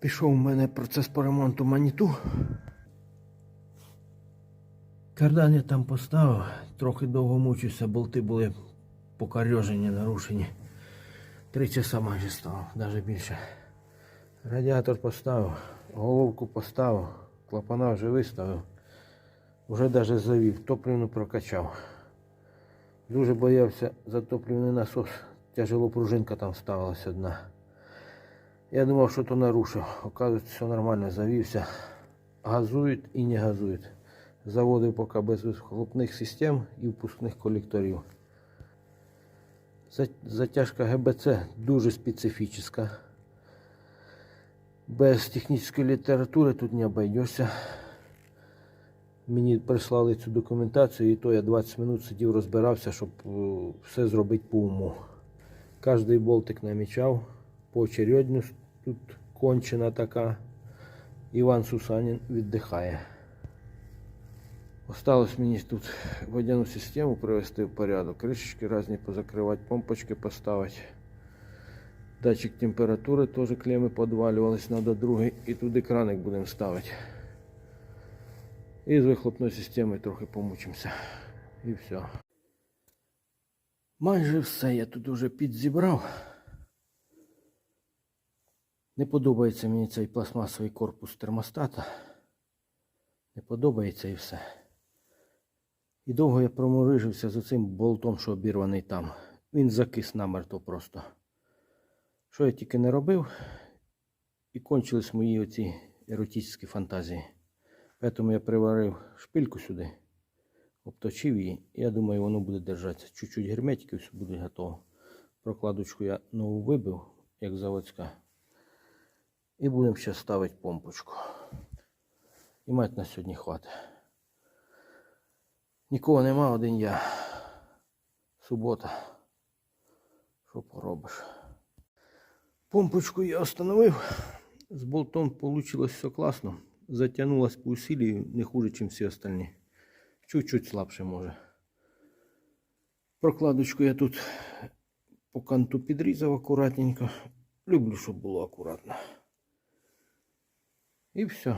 Пішов у мене процес по ремонту маніту. Кардан я там поставив, трохи довго мучився, болти були покарьожені, нарушені. Три часа майже став, навіть більше. Радіатор поставив, головку поставив, клапана вже виставив. Вже навіть завів, топливну прокачав. Дуже боявся за топливний насос. Тяжело пружинка там ставилась одна. Я думав, що то нарушив. Оказується, все нормально, завівся. Газують і не газують. Заводив поки без вихлопних систем і впускних колекторів. Затяжка ГБЦ дуже специфічна. Без технічної літератури тут не обійдешся. Мені прислали цю документацію, і то я 20 минут сидів, розбирався, щоб е, все зробити по уму. Кожний болтик намічав, поочередність тут кончена така. Іван Сусанін віддихає. Осталось мені тут водяну систему привести в порядок, кришечки різні позакривати, помпочки поставити. Датчик температури теж клеми подвалювались, треба другий. І туди краник будемо ставити. І з вихлопною системою трохи помучимося. І все. Майже все я тут уже підзібрав. Не подобається мені цей пластмасовий корпус термостата. Не подобається і все. І довго я проморижився за цим болтом, що обірваний там. Він закис намерто просто. Що я тільки не робив, і кончились мої оці еротичні фантазії. Тому я приварив шпильку сюди, обточив її, і я думаю, воно буде держатися. Чуть-чуть герметики, все буде готово. Прокладочку я нову вибив, як заводська. І будемо ще ставити помпочку. І мать на сьогодні хватить. Нікого нема, один я. Субота. Що поробиш? Помпочку я встановив. З болтом вийшло все класно. Затягнулась по усилию не хуже, ніж всі остальні. Чуть-чуть слабше може. Прокладочку я тут по канту підрізав акуратненько. Люблю, щоб було акуратно. І все.